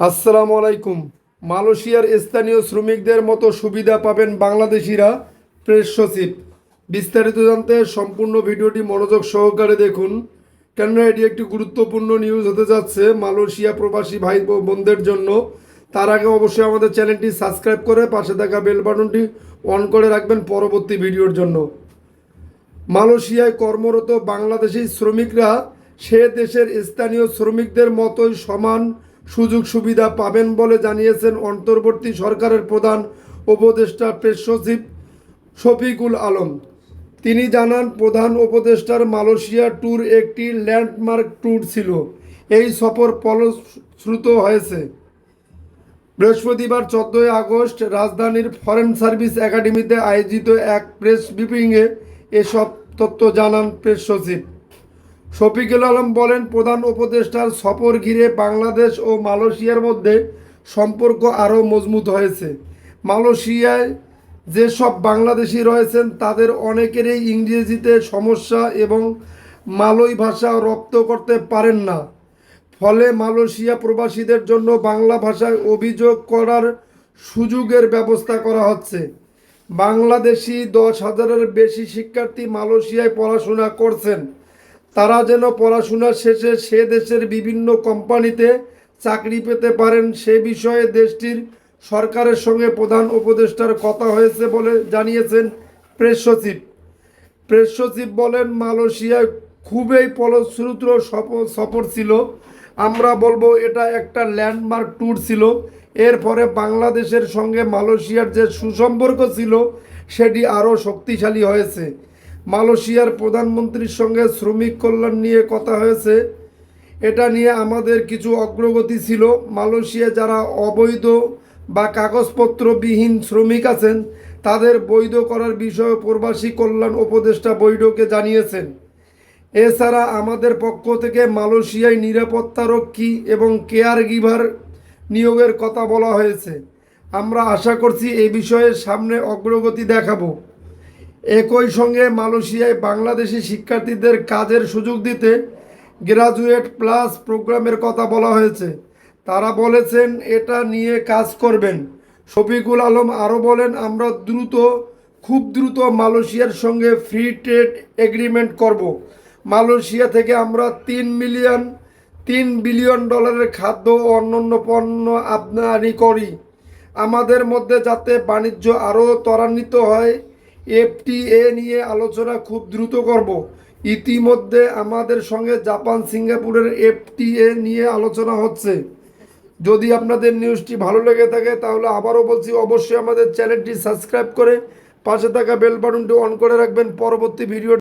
আসসালামু আলাইকুম। মালয়েশিয়ার স্থানীয় শ্রমিকদের মতো সুবিধা পাবেন বাংলাদেশিরা। প্রেস সচিব, বিস্তারিত জানতে সম্পূর্ণ ভিডিওটি মনোযোগ সহকারে দেখুন। কেননা এটি একটি গুরুত্বপূর্ণ নিউজ হতে যাচ্ছে মালয়েশিয়া প্রবাসী ভাই বোনদের জন্য। তার আগে অবশ্যই আমাদের চ্যানেলটি সাবস্ক্রাইব করে পাশে থাকা বেল বাটনটি অন করে রাখবেন পরবর্তী ভিডিওর জন্য। মালয়েশিয়ায় কর্মরত বাংলাদেশি শ্রমিকরা সে দেশের স্থানীয় শ্রমিকদের মতোই সমান সুযোগ সুবিধা পাবেন বলে জানিয়েছেন অন্তর্বর্তী সরকারের প্রধান উপদেষ্টা প্রেস সচিব শফিকুল আলম। তিনি জানান, প্রধান উপদেষ্টার মালয়েশিয়া ট্যুর একটি ল্যান্ডমার্ক ট্যুর ছিল। এই সফর ফলশ্রুত হয়েছে। বৃহস্পতিবার চোদ্দোই আগস্ট রাজধানীর ফরেন সার্ভিস একাডেমিতে আয়োজিত এক প্রেস ব্রিফিংয়ে এসব তথ্য জানান প্রেস সচিব। শফিকুল আলম বলেন, প্রধান উপদেষ্টার সফর ঘিরে বাংলাদেশ ও মালয়েশিয়ার মধ্যে সম্পর্ক আরও মজবুত হয়েছে। মালয়েশিয়ায় যেসব বাংলাদেশি রয়েছেন, তাদের অনেকেরই ইংরেজিতে সমস্যা এবং মালয় ভাষা রপ্ত করতে পারেন না। ফলে মালয়েশিয়া প্রবাসীদের জন্য বাংলা ভাষায় অভিযোগ করার সুযোগের ব্যবস্থা করা হচ্ছে। বাংলাদেশি দশ হাজারের বেশি শিক্ষার্থী মালয়েশিয়ায় পড়াশোনা করছেন। তারা যেন পড়াশোনা শেষে সে দেশের বিভিন্ন কোম্পানিতে চাকরি পেতে পারেন, সে বিষয়ে দেশটির সরকারের সঙ্গে প্রধান উপদেষ্টার কথা হয়েছে বলে জানিয়েছেন প্রেস সচিব। প্রেস সচিব বলেন, মালয়েশিয়ায় খুবই ফলশ্রুত সফ- সফর ছিল। আমরা বলব এটা একটা ল্যান্ডমার্ক ট্যুর ছিল। এরপরে বাংলাদেশের সঙ্গে মালয়েশিয়ার যে সুসম্পর্ক ছিল, সেটি আরও শক্তিশালী হয়েছে। মালয়েশিয়ার প্রধানমন্ত্রীর সঙ্গে শ্রমিক কল্যাণ নিয়ে কথা হয়েছে। এটা নিয়ে আমাদের কিছু অগ্রগতি ছিল। মালয়েশিয়া যারা অবৈধ বা কাগজপত্রবিহীন শ্রমিক আছেন, তাদের বৈধ করার বিষয়ে প্রবাসী কল্যাণ উপদেষ্টা বৈঠকে জানিয়েছেন। এছাড়া আমাদের পক্ষ থেকে মালয়েশিয়ায় নিরাপত্তারক্ষী এবং কেয়ার গিভার নিয়োগের কথা বলা হয়েছে। আমরা আশা করছি এই বিষয়ে সামনে অগ্রগতি দেখাবো। একই সঙ্গে মালয়েশিয়ায় বাংলাদেশি শিক্ষার্থীদের কাজের সুযোগ দিতে গ্রাজুয়েট প্লাস প্রোগ্রামের কথা বলা হয়েছে। তারা বলেছেন, এটা নিয়ে কাজ করবেন। শফিকুল আলম আরও বলেন, আমরা দ্রুত, খুব দ্রুত মালয়েশিয়ার সঙ্গে ফ্রি ট্রেড এগ্রিমেন্ট করব। মালয়েশিয়া থেকে আমরা তিন মিলিয়ন, তিন বিলিয়ন ডলারের খাদ্য ও অন্যান্য পণ্য আমদানি করি। আমাদের মধ্যে যাতে বাণিজ্য আরও ত্বরান্বিত হয় এফটিএ নিয়ে আলোচনা খুব দ্রুত করব। ইতিমধ্যে আমাদের সঙ্গে জাপান সিঙ্গাপুরের এফটিএ নিয়ে আলোচনা হচ্ছে। যদি আপনাদের নিউজটি ভালো লেগে থাকে, তাহলে আবারও বলছি, অবশ্যই আমাদের চ্যানেলটি সাবস্ক্রাইব করে পাশে থাকা বেল বাটনটি অন করে রাখবেন। পরবর্তী ভিডিও